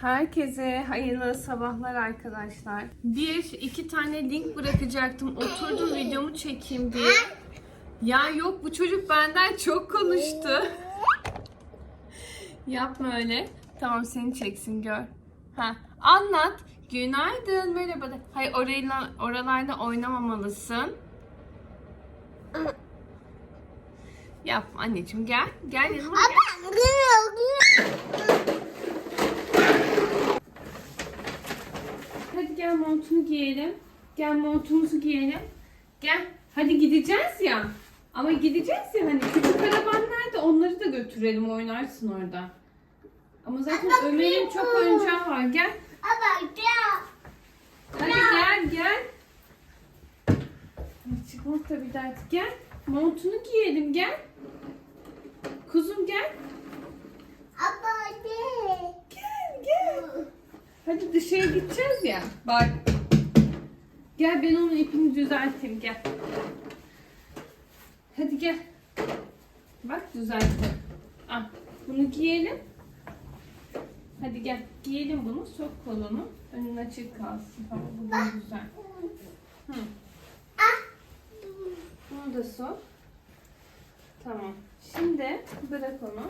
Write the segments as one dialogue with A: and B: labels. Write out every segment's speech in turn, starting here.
A: Herkese hayırlı sabahlar arkadaşlar. Bir, iki tane link bırakacaktım. Oturdum videomu çekeyim diye. Ya yok bu çocuk benden çok konuştu. Yapma öyle. Tamam seni çeksin gör. Ha, anlat. Günaydın merhaba. de. Hayır orayla, oralarda oynamamalısın. Yapma anneciğim gel. Gel yanıma gel. Hadi gel montunu giyelim. Gel montumuzu giyelim. Gel. Hadi gideceğiz ya. Ama gideceğiz ya hani küçük araban nerede onları da götürelim oynarsın orada. Ama zaten Ömer'in çok oyuncağı var. Gel. Hadi gel gel. Ay, Çıkmak da bir dert. Gel. Montunu giyelim gel. Kuzum gel. Gel gel. Hadi dışarı gideceğiz ya. Bak. Gel ben onun ipini düzelteyim gel. Hadi gel. Bak düzelttim. Al. Bunu giyelim. Hadi gel. Giyelim bunu. Sok kolunu. Önün açık kalsın. Tamam bu da güzel. Hı. Bunu da sok. Tamam. Şimdi bırak onu.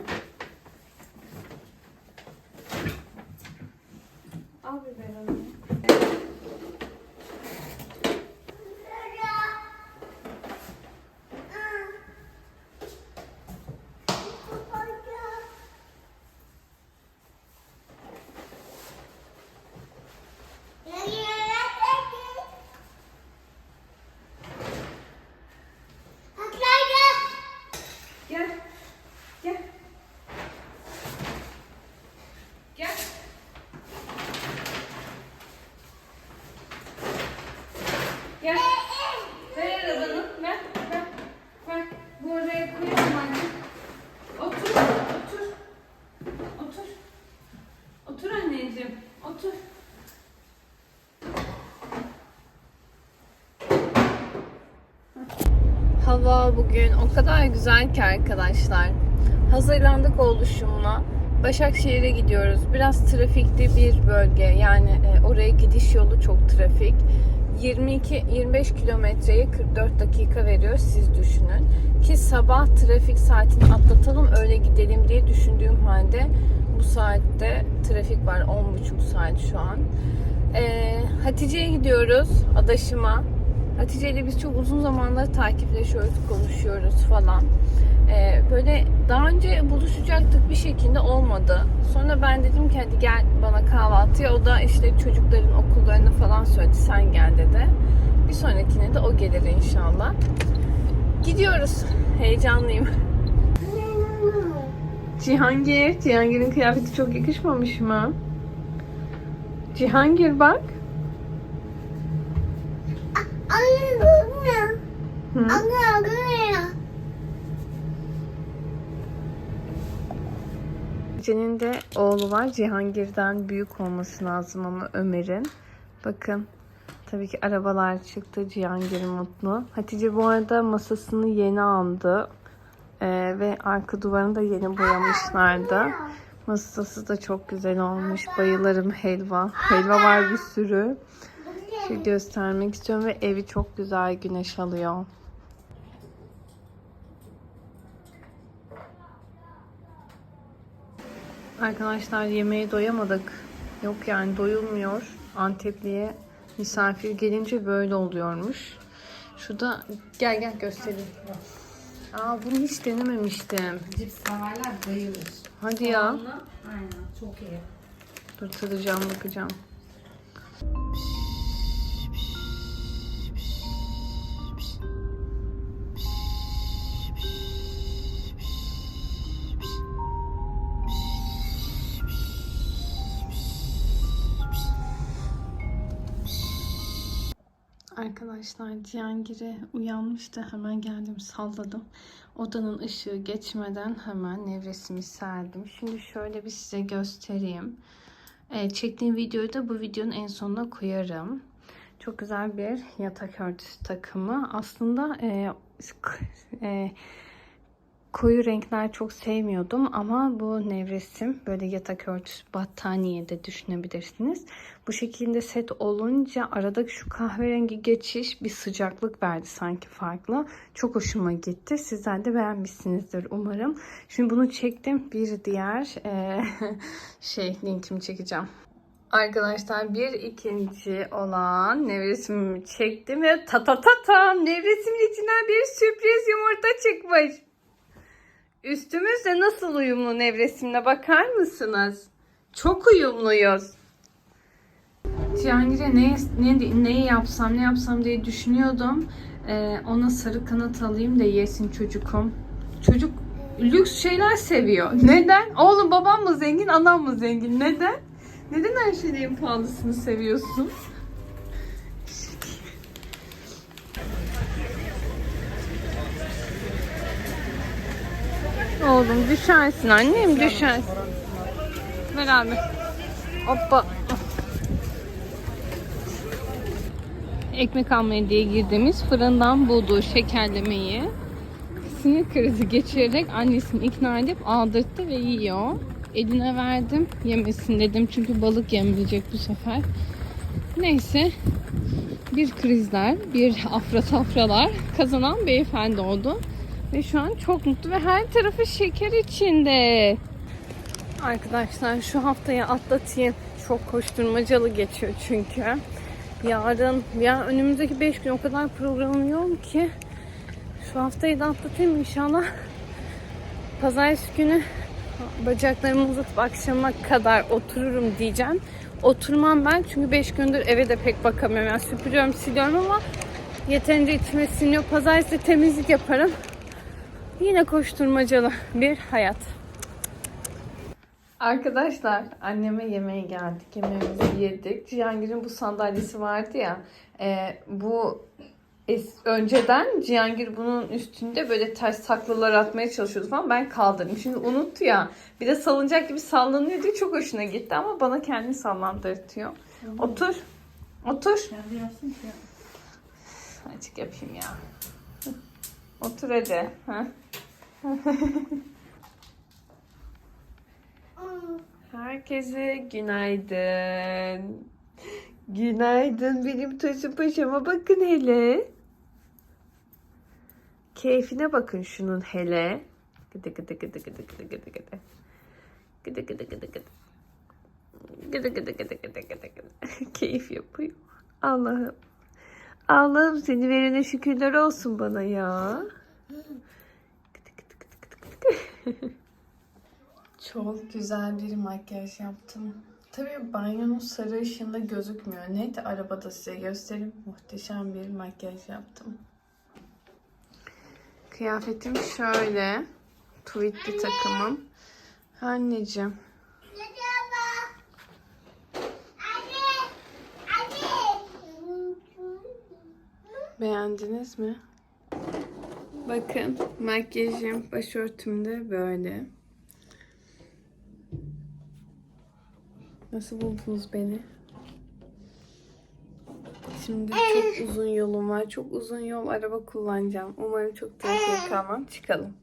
A: Pero anneciğim. Otur. Hava bugün o kadar güzel ki arkadaşlar. Hazırlandık oluşumla. Başakşehir'e gidiyoruz. Biraz trafikli bir bölge. Yani e, oraya gidiş yolu çok trafik. 22-25 kilometreyi 44 dakika veriyor siz düşünün. Ki sabah trafik saatini atlatalım öyle gidelim diye düşündüğüm halde bu saatte trafik var 10,5 saat şu an. E, Hatice'ye gidiyoruz adaşıma. Hatice ile biz çok uzun zamandır takipleşiyoruz, konuşuyoruz falan. Ee, böyle daha önce buluşacaktık bir şekilde olmadı. Sonra ben dedim ki hadi gel bana kahvaltıya. O da işte çocukların okullarını falan söyledi. Sen gel dedi. Bir sonrakine de o gelir inşallah. Gidiyoruz. Heyecanlıyım. Cihangir. Cihangir'in kıyafeti çok yakışmamış mı? Cihangir bak. Hı? Hatice'nin de oğlu var. Cihangir'den büyük olması lazım ama Ömer'in. Bakın. Tabii ki arabalar çıktı. Cihangir mutlu. Hatice bu arada masasını yeni aldı. Ee, ve arka duvarını da yeni boyamışlardı. Masası da çok güzel olmuş. Bayılırım helva. Helva var bir sürü. Şu göstermek istiyorum ve evi çok güzel güneş alıyor. Arkadaşlar yemeğe doyamadık. Yok yani doyulmuyor. Antepli'ye misafir gelince böyle oluyormuş. Şurada gel gel göstereyim. Aa bunu hiç denememiştim.
B: Cips severler bayılır.
A: Hadi ya.
B: Aynen çok iyi.
A: Dur tadacağım bakacağım. Arkadaşlar Cihangir'e uyanmıştı. Hemen geldim salladım. Odanın ışığı geçmeden hemen nevresimi serdim. Şimdi şöyle bir size göstereyim. Ee, çektiğim videoyu da bu videonun en sonuna koyarım. Çok güzel bir yatak örtüsü takımı. Aslında e, e, koyu renkler çok sevmiyordum ama bu nevresim böyle yatak örtüsü battaniye de düşünebilirsiniz. Bu şekilde set olunca aradaki şu kahverengi geçiş bir sıcaklık verdi sanki farklı. Çok hoşuma gitti. Sizler de beğenmişsinizdir umarım. Şimdi bunu çektim. Bir diğer eee, şey linkimi çekeceğim. Arkadaşlar bir ikinci olan nevresimimi çektim ve ta ta ta tam nevresimin içinden bir sürpriz yumurta çıkmış. Üstümüzde nasıl uyumlu nevresimle bakar mısınız? Çok uyumluyuz. Cihangir'e ne, ne, neyi yapsam ne yapsam diye düşünüyordum. Ee, ona sarı kanat alayım da yesin çocukum. Çocuk lüks şeyler seviyor. Neden? Oğlum babam mı zengin, anam mı zengin? Neden? Neden her şeyin pahalısını seviyorsun? Oğlum düşersin annem düşersin. Ver abi. Hoppa. Ekmek almaya diye girdiğimiz fırından bulduğu şekerlemeyi sinir krizi geçirerek annesini ikna edip aldırttı ve yiyor. Eline verdim yemesin dedim çünkü balık yemeyecek bu sefer. Neyse bir krizler, bir afra tafralar kazanan beyefendi oldu. Ve şu an çok mutlu ve her tarafı şeker içinde. Arkadaşlar şu haftayı atlatayım. Çok koşturmacalı geçiyor çünkü. Yarın, ya önümüzdeki 5 gün o kadar programım yoğun ki. Şu haftayı da atlatayım inşallah. Pazartesi günü bacaklarımı uzatıp akşama kadar otururum diyeceğim. Oturmam ben çünkü 5 gündür eve de pek bakamıyorum. Yani süpürüyorum, siliyorum ama yeterince içime siniyor. Pazartesi temizlik yaparım. Yine koşturmacalı bir hayat. Arkadaşlar anneme yemeğe geldik. Yemeğimizi yedik. Cihangir'in bu sandalyesi vardı ya. e, bu es, önceden Cihangir bunun üstünde böyle ters taklalar atmaya çalışıyordu falan. Ben kaldırdım. Şimdi unuttu ya. Bir de salıncak gibi sallanıyor diye çok hoşuna gitti ama bana kendini sallandırtıyor. Otur. Otur. Açık yapayım ya. Otur hadi. Ha? Herkese günaydın. Günaydın benim taşı paşama bakın hele. Keyfine bakın şunun hele. Gıdı gıdı gıdı gıdı gıdı gıdı gıdı. Gıdı gıdı gıdı gıdı. Gıdı gıdı gıdı gıdı gıdı gıdı. Keyif yapıyor. Allah'ım. Allah'ım seni verene şükürler olsun bana ya. Çok güzel bir makyaj yaptım. Tabii banyonun sarı ışığında gözükmüyor. Net arabada size göstereyim. Muhteşem bir makyaj yaptım. Kıyafetim şöyle. Tweetli takımım. Anneciğim. Beğendiniz mi? Bakın makyajım, başörtüm de böyle. Nasıl buldunuz beni? Şimdi çok uzun yolum var. Çok uzun yol araba kullanacağım. Umarım çok trafiğe kalmam. Çıkalım.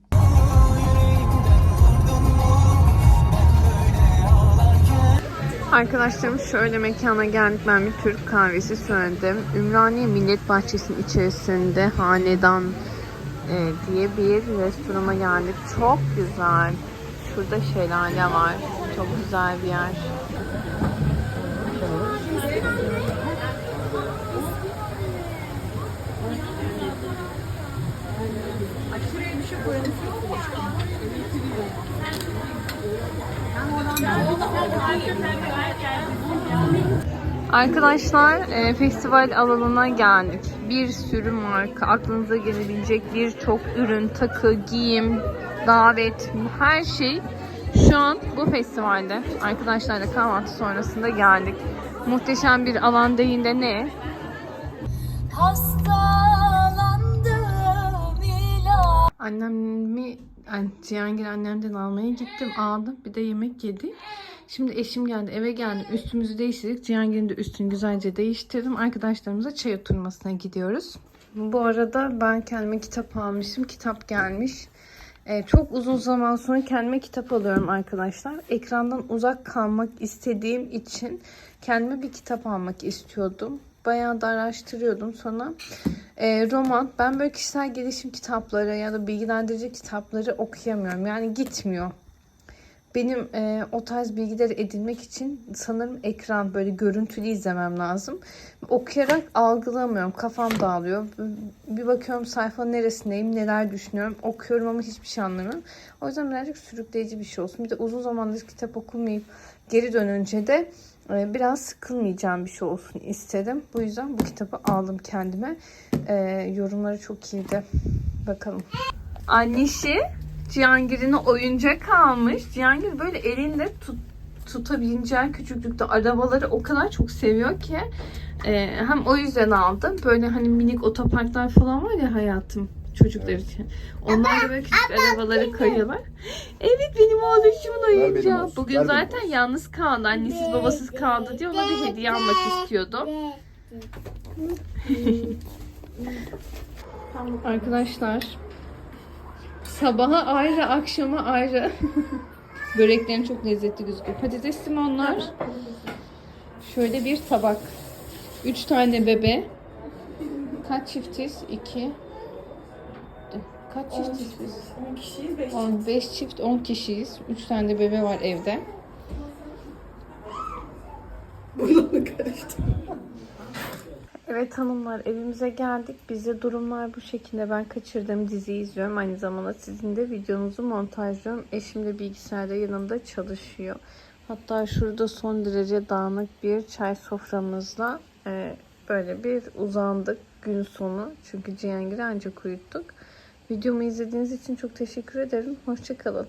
A: Arkadaşlarım şöyle mekana geldik. Ben bir Türk kahvesi söyledim. Ümraniye Millet Bahçesi'nin içerisinde Hanedan e, diye bir restorana geldik. Çok güzel. Şurada şelale var. Çok güzel bir yer. Arkadaşlar e, festival alanına geldik. Bir sürü marka, aklınıza gelebilecek birçok ürün, takı, giyim, davet, her şey şu an bu festivalde. Arkadaşlarla kahvaltı sonrasında geldik. Muhteşem bir alan değil de ne?
C: Hastalandım
A: Annemi, yani Cihangir annemden almaya gittim. Aldım. Bir de yemek yedik. Şimdi eşim geldi. Eve geldim. Üstümüzü değiştirdik. Cihangir'in de üstünü güzelce değiştirdim. Arkadaşlarımıza çay oturmasına gidiyoruz. Bu arada ben kendime kitap almışım. Kitap gelmiş. Ee, çok uzun zaman sonra kendime kitap alıyorum arkadaşlar. Ekrandan uzak kalmak istediğim için kendime bir kitap almak istiyordum. Bayağı da araştırıyordum. Sonra e, roman, ben böyle kişisel gelişim kitapları ya da bilgilendirici kitapları okuyamıyorum. Yani gitmiyor. Benim e, o tarz bilgileri edinmek için sanırım ekran böyle görüntülü izlemem lazım. Okuyarak algılamıyorum. Kafam dağılıyor. Bir bakıyorum sayfanın neresindeyim, neler düşünüyorum. Okuyorum ama hiçbir şey anlamıyorum. O yüzden birazcık sürükleyici bir şey olsun. Bir de uzun zamandır kitap okumayıp geri dönünce de e, biraz sıkılmayacağım bir şey olsun istedim. Bu yüzden bu kitabı aldım kendime. E, yorumları çok iyiydi. Bakalım. Annesi Cihangir'ine oyuncak almış. Cihangir böyle elinde tut, tutabileceği küçüklükte arabaları o kadar çok seviyor ki e, hem o yüzden aldım. Böyle hani minik otoparklar falan var ya hayatım çocuklar için. Onlar da böyle küçük arabaları koyuyorlar. Evet benim oğluşumun oyuncağı.
C: olsun,
A: Bugün
C: ver benim
A: zaten yalnız kaldı. Annesiz babasız kaldı diye ona bir hediye almak istiyordum. Arkadaşlar sabaha ayrı akşama ayrı böreklerin çok lezzetli gözüküyor. Patates limonlar. Şöyle bir tabak. Üç tane bebe. Kaç çiftiz? İki. Kaç çiftiz biz?
D: 10 kişiyiz 5
A: 10, 5 çift 10 kişiyiz. 3 tane de bebe var evde.
D: Buradan karıştı.
A: Evet hanımlar evimize geldik. Bize durumlar bu şekilde. Ben kaçırdığım diziyi izliyorum. Aynı zamanda sizin de videonuzu montajlıyorum. Eşim de bilgisayarda yanımda çalışıyor. Hatta şurada son derece dağınık bir çay soframızla e, böyle bir uzandık gün sonu. Çünkü Cihangir'i ancak uyuttuk. Videomu izlediğiniz için çok teşekkür ederim. Hoşçakalın.